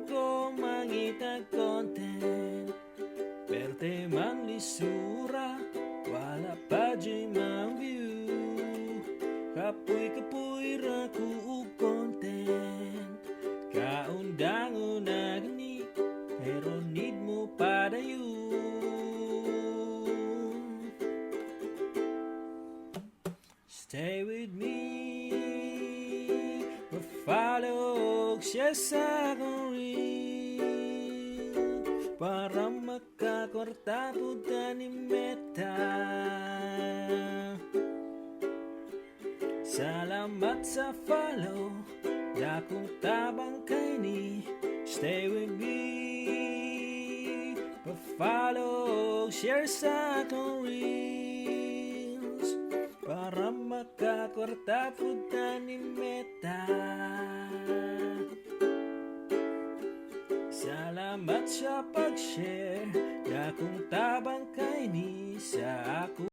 Asam ko mangitag content. Perte mang lisura Wala pa di mang view. Kapoy-kapoy ra ko og content Kaundang na gani Pero need mo pa dayon Stay with me Follow siya sa akong reel Para makakorta po ni meta. Salamat sa follow Dakong tabang kay ni Stay with me. Pa-follow Share sa akong reels Para makakorta po ni Salamat sa pag-share. Dakong tabang kay ni sa ako